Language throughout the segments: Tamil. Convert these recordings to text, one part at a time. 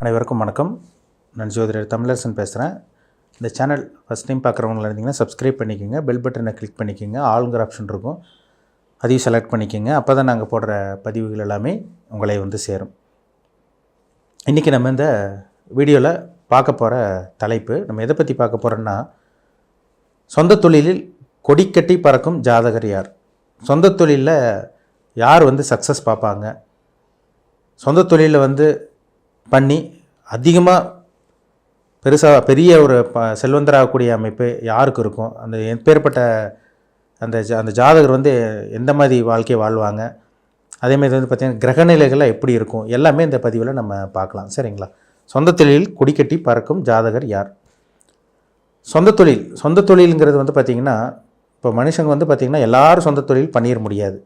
அனைவருக்கும் வணக்கம். நான் ஜோதிடர் தமிழரசன் பேசுகிறேன் இந்த சேனல் ஃபஸ்ட் டைம் பார்க்குறவங்களா இருந்தீங்கன்னா சப்ஸ்கிரைப் பண்ணிக்கோங்க பெல் பட்டனை கிளிக் பண்ணிக்கோங்க ஆளுங்கிற ஆப்ஷன் இருக்கும். அதையும் செலக்ட் பண்ணிக்கோங்க. அப்போ தான் நாங்கள் போடுற பதிவுகள் எல்லாமே உங்களை வந்து சேரும். இன்றைக்கி நம்ம இந்த வீடியோவில் பார்க்க போகிற தலைப்பு நம்ம எதை பற்றி பார்க்க போகிறோன்னா சொந்த தொழிலில் கொடிக்கட்டி பறக்கும் ஜாதகர் யார்? சொந்த தொழிலில் யார் வந்து சக்ஸஸ் பார்ப்பாங்க? சொந்த தொழிலில் வந்து பண்ணி அதிகமாக பெருசாக பெரிய ஒரு ப செல்வந்தராகக்கூடிய அமைப்பு யாருக்கு இருக்கும்? அந்த எப்பேற்பட்ட அந்த ஜா அந்த ஜாதகர் வந்து எந்த மாதிரி வாழ்க்கையை வாழ்வாங்க? அதேமாதிரி வந்து பார்த்திங்கன்னா கிரகநிலைகள்லாம் எப்படி இருக்கும்? எல்லாமே இந்த பதிவில் நம்ம பார்க்கலாம். சரிங்களா? சொந்த தொழிலில் கொடிக்கட்டி பறக்கும் ஜாதகர் யார்? சொந்த தொழில் சொந்த தொழிலுங்கிறது வந்து பார்த்திங்கன்னா இப்போ மனுஷங்க வந்து பார்த்திங்கன்னா எல்லாரும் சொந்த தொழில் பண்ணிட முடியாது.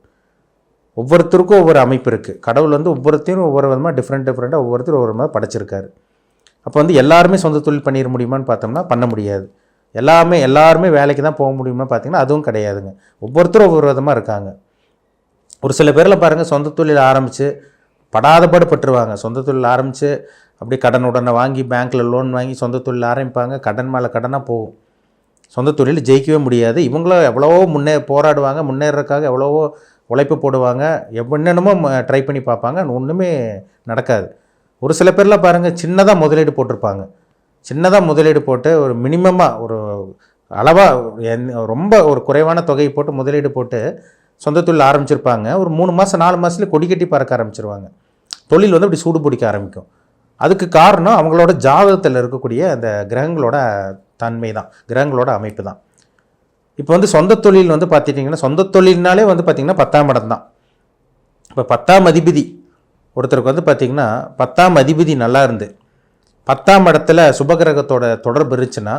ஒவ்வொருத்தருக்கும் ஒவ்வொரு அமைப்பு இருக்குது கடவுள் வந்து ஒவ்வொருத்தையும் ஒவ்வொரு விதமாக டிஃப்ரெண்ட் டிஃப்ரெண்ட்டாக ஒவ்வொருத்தரும் ஒவ்வொரு மாதிரி படைச்சிருக்காரு. அப்போ வந்து எல்லாருமே சொந்த தொழில் பண்ணிட முடியுமான்னு பார்த்தோம்னா பண்ண முடியாது. எல்லாமே எல்லாருமே வேலைக்கு தான் போக முடியுமா பார்த்தீங்கன்னா அதுவும் கிடையாதுங்க. ஒவ்வொருத்தரும் ஒவ்வொரு விதமாக இருக்காங்க. ஒரு சில பேரில் பாருங்கள் சொந்த தொழில் ஆரம்பித்து படாதபாடு பட்டுருவாங்க. சொந்த தொழில் ஆரம்பித்து அப்படியே கடன் உடனே வாங்கி பேங்க்கில் லோன் வாங்கி சொந்த தொழில் ஆரம்பிப்பாங்க. கடன் மேலே கடனாக போகும். சொந்த தொழில் ஜெயிக்கவே முடியாது. இவங்களும் எவ்வளவோ முன்னே போராடுவாங்க முன்னேறதுக்காக எவ்வளவோ உழைப்பு போடுவாங்க. என்னென்னமோ ட்ரை பண்ணி பார்ப்பாங்க. ஒன்றுமே நடக்காது. ஒரு சில பேர்லாம் பாருங்கள் சின்னதாக முதலீடு போட்டிருப்பாங்க. சின்னதாக முதலீடு போட்டு ஒரு மினிமமாக ஒரு அளவாக ரொம்ப ஒரு குறைவான தொகையை போட்டு முதலீடு போட்டு சொந்த தொழில் ஆரம்பிச்சிருப்பாங்க. ஒரு மூணு மாதம் நாலு மாதத்துல கொடி கட்டி பறக்க ஆரம்பிச்சிருவாங்க. தொழில் வந்து அப்படி சூடு பிடிக்க ஆரம்பிக்கும். அதுக்கு காரணம் அவங்களோட ஜாதகத்தில் இருக்கக்கூடிய அந்த கிரகங்களோட தன்மை தான் கிரகங்களோட அமைப்பு தான் இப்போ வந்து சொந்த தொழில் வந்து பார்த்துட்டிங்கன்னா சொந்த தொழில்னாலே வந்து பார்த்திங்கன்னா பத்தாம் இடம் தான். இப்போ பத்தாம் அதிபதி ஒருத்தருக்கு வந்து பார்த்திங்கன்னா பத்தாம் அதிபதி நல்லா இருந்து பத்தாம் இடத்துல சுபகிரகத்தோட தொடர்பு இருந்துச்சுன்னா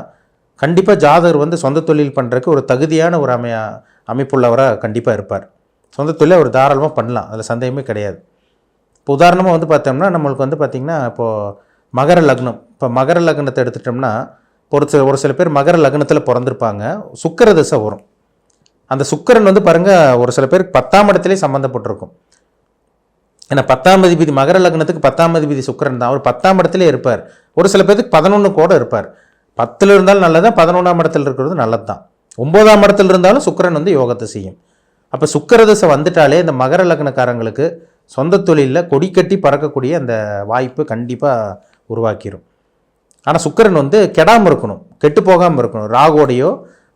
கண்டிப்பாக ஜாதகர் வந்து சொந்த தொழில் பண்ணுறதுக்கு ஒரு தகுதியான ஒரு அமைய அமைப்புள்ளவராக கண்டிப்பாக இருப்பார். சொந்த தொழிலை அவர் தாராளமாக பண்ணலாம் அதில் சந்தேகமே கிடையாது. இப்போ உதாரணமாக வந்து பார்த்தோம்னா நம்மளுக்கு வந்து பார்த்திங்கன்னா இப்போது மகர லக்னம் இப்போ மகர லக்னத்தை எடுத்துட்டோம்னா ஒரு சில ஒரு சில பேர் மகர லக்னத்தில் பிறந்திருப்பாங்க. சுக்கர திசை வரும். அந்த சுக்கிரன் வந்து பாருங்கள் ஒரு சில பேருக்கு பத்தாம் இடத்துலேயே சம்மந்தப்பட்டிருக்கும் ஏன்னா பத்தாம் அதிபதி மகர லக்னத்துக்கு பத்தாம் அதிபதி சுக்கரன் தான். அவர் பத்தாம் இடத்துல இருப்பார். ஒரு சில பேருக்கு பதினொன்று கூட இருப்பார். பத்தில் இருந்தாலும் நல்லதான் பதினொன்றாம் இடத்துல இருக்கிறது நல்லது தான் ஒம்போதாம் இடத்துல இருந்தாலும் சுக்கிரன் வந்து யோகத்தை செய்யும். அப்போ சுக்கிர திசை வந்துட்டாலே இந்த மகர லக்னக்காரங்களுக்கு சொந்த தொழிலில் கொடி கட்டி பறக்கக்கூடிய அந்த வாய்ப்பு கண்டிப்பாக உருவாக்கிடும் ஆனால் சுக்கரன் வந்து கெடாமல் இருக்கணும் கெட்டு போகாமல் இருக்கணும். ராகோடையோ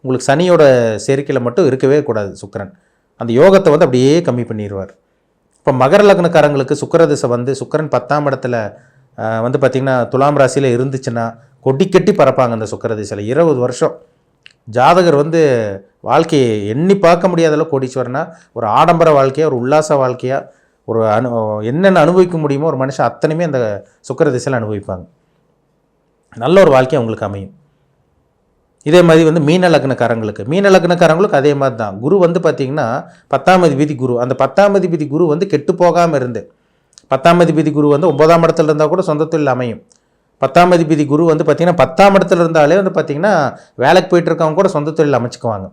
உங்களுக்கு சனியோட சேர்க்கையில் மட்டும் இருக்கவே கூடாது சுக்கரன். அந்த யோகத்தை வந்து அப்படியே கம்மி பண்ணிடுவார் இப்போ மகர லக்னக்காரங்களுக்கு சுக்கர திசை வந்து சுக்கரன் பத்தாம் இடத்துல வந்து பார்த்திங்கன்னா துலாம் ராசியில் இருந்துச்சுன்னா கொடி கட்டி பறப்பாங்க அந்த சுக்கர திசையில். இருபது வருஷம். ஜாதகர் வந்து வாழ்க்கையை எண்ணி பார்க்க முடியாத அளவுக்கு கோடீஸ்வரனா ஒரு ஆடம்பர வாழ்க்கையாக ஒரு உல்லாச வாழ்க்கையாக ஒரு அனு என்னென்ன அனுபவிக்க முடியுமோ ஒரு மனுஷன் அத்தனையுமே அந்த சுக்கர திசையில் அனுபவிப்பாங்க. நல்ல ஒரு வாழ்க்கை அவங்களுக்கு அமையும். இதே மாதிரி வந்து மீன லக்னக்காரங்களுக்கு மீன லக்னக்காரங்களுக்கு அதே மாதிரி தான். குரு வந்து பார்த்திங்கன்னா பத்தாம் அதிபதி குரு. அந்த பத்தாம் அதிபதி குரு வந்து கெட்டு போகாமல் இருந்து பத்தாம் அதிபதி குரு வந்து ஒன்பதாம் இடத்துல இருந்தால் கூட சொந்த தொழில் அமையும். பத்தாம் அதிபதி குரு வந்து பார்த்திங்கன்னா பத்தாம் இடத்துல இருந்தாலே வந்து பார்த்திங்கன்னா வேலைக்கு போயிட்டு இருக்கவங்க கூட சொந்த தொழில் அமைச்சுக்குவாங்க.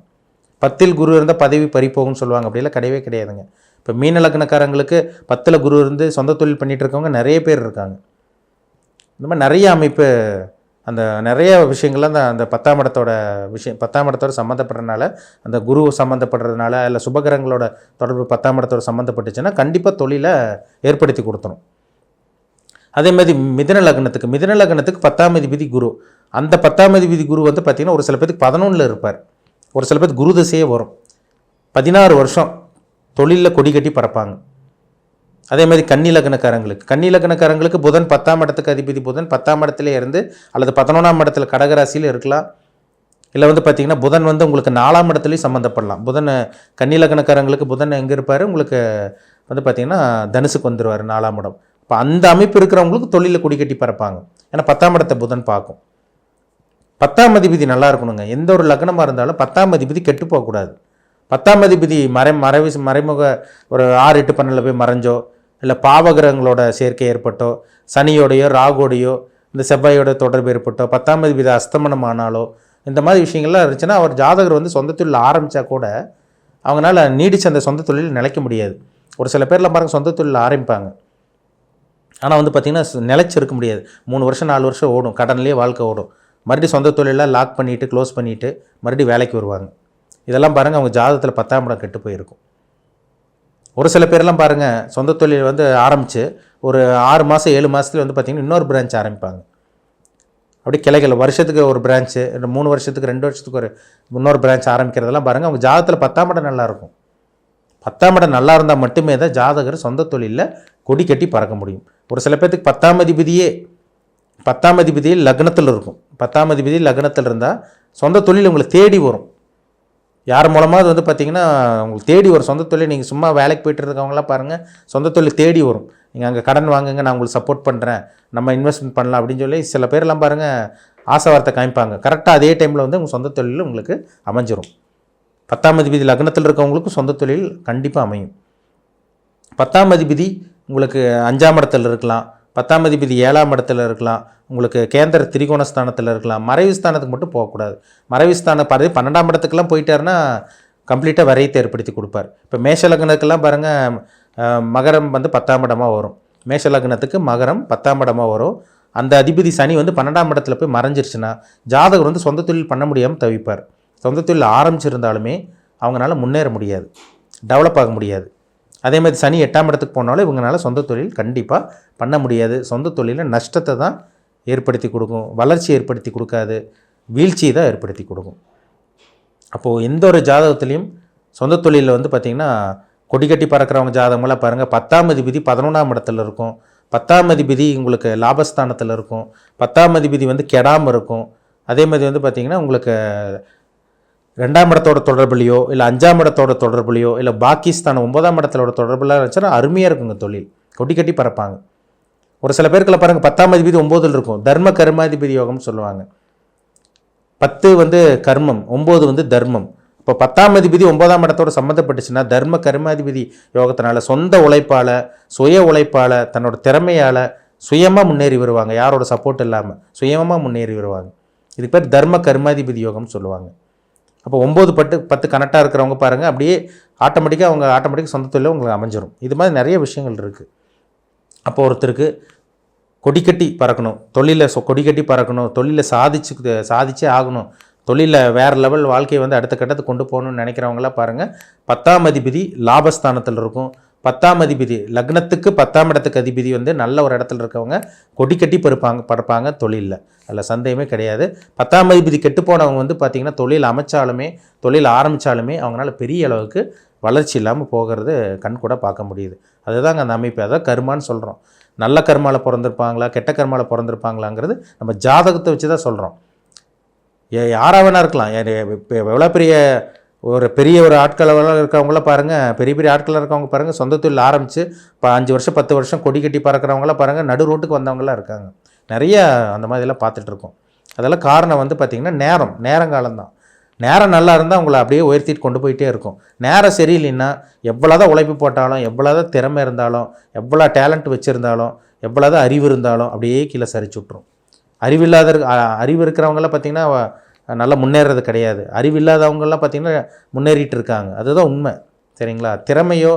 பத்தில் குரு இருந்தால் பதவி பறிப்போகும்னு சொல்லுவாங்க. அப்படிலாம் கிடையவே கிடையாதுங்க. இப்போ மீன லக்னக்காரங்களுக்கு பத்தில் குரு இருந்து சொந்த தொழில் பண்ணிகிட்டு இருக்கவங்க நிறைய பேர் இருக்காங்க. இந்த மாதிரி நிறைய அமைப்பு அந்த நிறைய விஷயங்கள்லாம் அந்த அந்த பத்தாம் இடத்தோட விஷயம் பத்தாம் இடத்தோட சம்மந்தப்படுறதுனால அந்த குரு சம்மந்தப்படுறதுனால இல்லை சுபகிரகங்களோட தொடர்பு பத்தாம் இடத்தோட சம்மந்தப்பட்டுச்சுன்னா கண்டிப்பாக தொழிலை ஏற்படுத்தி கொடுத்துரும். அதே மாதிரி மிதன லக்னத்துக்கு மிதன லக்னத்துக்கு பத்தாம் அதிபதி குரு. அந்த பத்தாம் அதிபதி குரு வந்து பார்த்திங்கன்னா ஒரு சில பேருக்கு பதினொன்றில் இருப்பார். ஒரு சில பேருக்கு குரு திசையே வரும். பதினாறு வருஷம் தொழிலில் கொடி கட்டி பறப்பாங்க. அதே மாதிரி கன்னி லக்னக்காரங்களுக்கு கன்னி லக்னக்காரங்களுக்கு புதன் பத்தாம் இடத்துக்கு அதிபதி புதன் பத்தாம் இடத்துல இருந்து அல்லது பதினொன்றாம் இடத்துல கடகராசியில் இருக்கலாம். இல்லை வந்து பார்த்தீங்கன்னா புதன் வந்து உங்களுக்கு நாலாம் இடத்துலையும் சம்மந்தப்படலாம் புதன் கன்னி லக்னக்காரங்களுக்கு புதன் எங்கே இருப்பார்? உங்களுக்கு வந்து பார்த்திங்கன்னா தனுசுக்கு வந்துடுவார் நாலாம் இடம். இப்போ அந்த அமைப்பு இருக்கிறவங்களுக்கு தொழிலில் குடிக்கட்டி பறப்பாங்க. ஏன்னா பத்தாம் இடத்தை புதன் பார்க்கும். பத்தாம் அதிபதி நல்லா இருக்கணுங்க. எந்த ஒரு லக்னமாக இருந்தாலும் பத்தாம் அதிபதி கெட்டு போகக்கூடாது. பத்தாம் அதிபதி மறை மறைவு மறைமுக ஒரு ஆறு எட்டு பன்னெண்டில் போய் மறைஞ்சோ இல்லை பாவகிரகங்களோட சேர்க்கை ஏற்பட்டோ சனியோடையோ ராகோடையோ இந்த செவ்வாயோட தொடர்பு ஏற்பட்டோ பத்தாம் அதிபதி அஸ்தமனம் ஆனாலோ இந்த மாதிரி விஷயங்கள்லாம் இருந்துச்சுன்னா அவர் ஜாதகர் வந்து சொந்த தொழில் ஆரம்பித்தா கூட அவங்களால நீடிச்சு அந்த சொந்த தொழில் நிலைக்க முடியாது. ஒரு சில பேர்லாம் பாருங்கள் சொந்த தொழில் ஆரம்பிப்பாங்க. ஆனால் வந்து பார்த்திங்கன்னா நிலச்சி இருக்க முடியாது. மூணு வருஷம் நாலு வருஷம் ஓடும். கடன்லேயே வாழ்க்கை ஓடும். மறுபடியும் சொந்த தொழிலாக லாக் பண்ணிவிட்டு க்ளோஸ் பண்ணிவிட்டு மறுபடியும் வேலைக்கு வருவாங்க. இதெல்லாம் பாருங்கள் அவங்க ஜாதகத்தில் பத்தாம் இடம் கெட்டு போயிருக்கும். ஒரு சில பேர்லாம் பாருங்கள் சொந்த தொழில் வந்து ஆரம்பித்து ஒரு ஆறு மாதம் ஏழு மாதத்துல வந்து பார்த்திங்கன்னா இன்னொரு பிரான்ச் ஆரம்பிப்பாங்க. அப்படி கிளைகள் வருஷத்துக்கு ஒரு பிரான்ச்சு ரெண்டு மூணு வருஷத்துக்கு ரெண்டு வருஷத்துக்கு ஒரு இன்னொரு பிரான்ச் ஆரம்பிக்கிறதெல்லாம் பாருங்கள் அவங்க ஜாதகத்தில் பத்தாம் இடம் நல்லாயிருக்கும் பத்தாம் இடம் நல்லா இருந்தால் மட்டுமே தான் ஜாதகர் சொந்த தொழிலில் கொடி கட்டி பறக்க முடியும். ஒரு சில பேர்த்துக்கு பத்தாம் அதிபதியே பத்தாம் அதிபதியே லக்னத்தில் இருக்கும். பத்தாம் அதிபதி லக்னத்தில் இருந்தால் சொந்த தொழில் உங்களை தேடி வரும். யார் மூலமாக அது வந்து பார்த்தீங்கன்னா உங்களுக்கு தேடி வரும். சொந்த தொழில் நீங்கள் சும்மா வேலைக்கு போயிட்டு இருக்கவங்களாம் பாருங்கள் சொந்த தொழில் தேடி வரும். நீங்கள் அங்கே கடன் வாங்குங்க நான் உங்களுக்கு சப்போர்ட் பண்ணுறேன் நம்ம இன்வெஸ்ட்மெண்ட் பண்ணலாம் அப்படின்னு சொல்லி சில பேர்லாம் பாருங்கள் ஆசை வார்த்தை காமிப்பாங்க. கரெக்டாக அதே டைமில் வந்து உங்கள் சொந்த தொழில் உங்களுக்கு அமைஞ்சிரும். பத்தாம் அதிபதி லக்னத்தில் இருக்கவங்களுக்கும் சொந்த தொழில் கண்டிப்பாக அமையும். பத்தாம் அதிபதி உங்களுக்கு அஞ்சாம் இடத்துல இருக்கலாம். பத்தாம் அதிபதி ஏழாம் இடத்துல இருக்கலாம். உங்களுக்கு கேந்திர திரிகோண ஸ்தானத்தில் இருக்கலாம். மறைவு ஸ்தானத்துக்கு மட்டும் போகக்கூடாது. மறைவு ஸ்தானம் பதவி பன்னெண்டாம் இடத்துக்கெல்லாம் போயிட்டாருன்னா கம்ப்ளீட்டாக வரையத்தை ஏற்படுத்தி கொடுப்பார். இப்போ மேஷ லக்னத்துக்கெல்லாம் பாருங்கள் மகரம் வந்து பத்தாம் இடமாக வரும். மேஷ லக்னத்துக்கு மகரம் பத்தாம் இடமாக வரும். அந்த அதிபதி சனி வந்து பன்னெண்டாம் இடத்துல போய் மறைஞ்சிருச்சுன்னா ஜாதகர் வந்து சொந்த தொழில் பண்ண முடியாமல் தவிப்பார். சொந்த தொழில் ஆரம்பிச்சிருந்தாலுமே அவங்களால முன்னேற முடியாது. டெவலப் ஆக முடியாது. அதே மாதிரி சனி எட்டாம் இடத்துக்கு போனாலும் இவங்களால சொந்த தொழில் கண்டிப்பாக பண்ண முடியாது. சொந்த தொழிலில் நஷ்டத்தை தான் ஏற்படுத்தி கொடுக்கும் வளர்ச்சி ஏற்படுத்தி கொடுக்காது வீழ்ச்சியை தான் ஏற்படுத்தி கொடுக்கும். அப்போது எந்த ஒரு ஜாதகத்துலேயும் சொந்த தொழிலில் வந்து பார்த்திங்கன்னா கொடி கட்டி பறக்கிறவங்க ஜாதகமெல்லாம் பாருங்கள் பத்தாம் அதிபதி பதினொன்றாம் இடத்துல இருக்கும். பத்தாம் அதிபதி உங்களுக்கு லாபஸ்தானத்தில் இருக்கும். பத்தாம் அதிபதி வந்து கெடாமல் இருக்கும். அதே மாதிரி வந்து பார்த்திங்கன்னா உங்களுக்கு ரெண்டாம் இடத்தோட தொடர்புலையோ இல்லை அஞ்சாம் இடத்தோட தொடர்புலையோ இல்லை பாகிஸ்தான் ஒன்பதாம் இடத்தோட தொடர்புலாம் வச்சுன்னா அருமையாக இருக்குங்க தொழில். கொடி கட்டி பறப்பாங்க. ஒரு சில பேருக்குள்ள பாருங்கள் பத்தாம் அதிபதி ஒம்போதில் இருக்கும். தர்ம கர்மாதிபதி யோகம்னு சொல்லுவாங்க. பத்து வந்து கர்மம் ஒம்பது வந்து தர்மம். இப்போ பத்தாம் அதிபதி ஒன்பதாம் இடத்தோட சம்மந்தப்பட்டுச்சுன்னா தர்ம கர்மாதிபதி யோகத்தினால சொந்த உழைப்பால் சுய உழைப்பால் தன்னோட திறமையால் சுயமாக முன்னேறி வருவாங்க. யாரோட சப்போர்ட் இல்லாமல் சுயமாக முன்னேறி வருவாங்க. இது பேர் தர்ம கர்மாதிபதி யோகம்னு சொல்லுவாங்க. அப்போ ஒம்பது பட்டு பத்து கனெக்டாக இருக்கிறவங்க பாருங்கள் அப்படியே ஆட்டோமேட்டிக்காக அவங்க ஆட்டோமேட்டிக்காக சொந்த தொழில் உங்களுக்கு அமைஞ்சிரும். இது மாதிரி நிறைய விஷயங்கள் இருக்குது அப்போ ஒருத்தருக்கு கொடிக்கட்டி பறக்கணும். தொழிலை சொ கொடிக்கட்டி பறக்கணும். தொழிலை சாதிச்சு சாதிச்சே ஆகணும். தொழிலில் வேறு லெவல் வாழ்க்கையை வந்து அடுத்த கட்டத்துக்கு கொண்டு போகணும்னு நினைக்கிறவங்களாம் பாருங்கள் பத்தாம் அதிபதி லாபஸ்தானத்தில் இருக்கும். பத்தாம் அதிபதி லக்னத்துக்கு பத்தாம் இடத்துக்கு அதிபதி வந்து நல்ல ஒரு இடத்துல இருக்கவங்க கொடி கட்டி பருப்பாங்க பறப்பாங்க தொழிலில். அதில் சந்தேகமே கிடையாது. பத்தாம் அதிபதி கெட்டு போனவங்க வந்து பார்த்திங்கன்னா தொழில் அமைச்சாலுமே தொழில் ஆரம்பித்தாலுமே அவங்களால பெரிய அளவுக்கு வளர்ச்சி இல்லாமல் போகிறது கண் கூட பார்க்க முடியுது. அதுதாங்க அந்த அமைப்பு. அதான் கர்மான்னு சொல்கிறோம் நல்ல கர்மாவில் பிறந்திருப்பாங்களா கெட்ட கர்மாவில் பிறந்திருப்பாங்களாங்கிறது நம்ம ஜாதகத்தை வச்சு தான் சொல்கிறோம் ஏ யாராக வேணா இருக்கலாம் எவ்வளோ பெரிய ஒரு பெரிய ஒரு ஆட்களெல்லாம் இருக்கவங்களாம் பாருங்கள் பெரிய பெரிய ஆட்களாக இருக்கவங்க பாருங்கள் சொந்த தொழில் ஆரம்பித்து இப்போ அஞ்சு வருஷம் பத்து வருஷம் கொடி கட்டி பறக்கிறவங்களாம் பாருங்கள் நடு ரோட்டுக்கு வந்தவங்களாம் இருக்காங்க. நிறைய அந்த மாதிரிலாம் பார்த்துட்ருக்கோம் அதெல்லாம் காரணம் வந்து பார்த்திங்கன்னா நேரம். நேரங்காலம் தான் நேரம் நல்லா இருந்தால் உங்களை அப்படியே உயர்த்திட்டு கொண்டு போயிட்டே இருக்கும். நேரம் சரியில்லைன்னா எவ்வளோதான் உழைப்பு போட்டாலும் எவ்வளோதான் திறமை இருந்தாலும் எவ்வளோ டேலண்ட் வச்சுருந்தாலும் எவ்வளோதான் அறிவு இருந்தாலும் அப்படியே கீழே சரிச்சு விட்ரும் அறிவில்லாத அறிவு இருக்கிறவங்களாம் பார்த்திங்கன்னா நல்லா முன்னேறது கிடையாது. அறிவில்லாதவங்கெல்லாம் பார்த்திங்கன்னா முன்னேறிட்டு இருக்காங்க. அதுதான் உண்மை. சரிங்களா? திறமையோ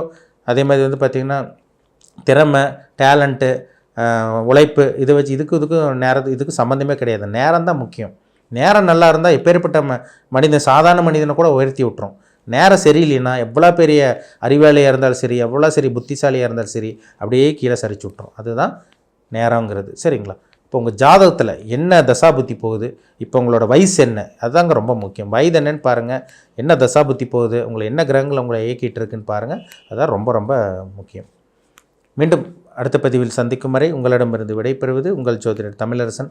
அதே மாதிரி வந்து பார்த்திங்கன்னா திறமை டேலண்ட்டு உழைப்பு இதை வச்சு இதுக்கு இதுக்கும் நேரத்து இதுக்கு சம்மந்தமே கிடையாது. நேரம் தான் முக்கியம். நேரம் நல்லா இருந்தால் எப்பேற்பட்ட ம மனிதன் சாதாரண மனிதனை கூட உயர்த்தி விட்டுரும். நேரம் சரியில்லைன்னா எவ்வளோ பெரிய அறிவாளியாக இருந்தாலும் சரி எவ்வளோ சரி புத்திசாலியாக இருந்தாலும் சரி அப்படியே கீழே சரிச்சு விட்டுரும். அதுதான் நேரங்கிறது சரிங்களா? இப்போ உங்கள் ஜாதகத்தில் என்ன தசாபுத்தி போகுது? இப்போ உங்களோட வயசு என்ன? அதுதாங்க ரொம்ப முக்கியம். வயது என்னன்னு பாருங்கள் என்ன தசாபுத்தி போகுது? உங்களை என்ன கிரகங்கள் உங்களை இயக்கிட்டு இருக்குன்னு பாருங்கள் அதுதான் ரொம்ப ரொம்ப முக்கியம். மீண்டும் அடுத்த பதிவில் சந்திக்கும் வரை உங்களிடமிருந்து விடைபெறுவது உங்கள் ஜோதிடர் தமிழரசன்.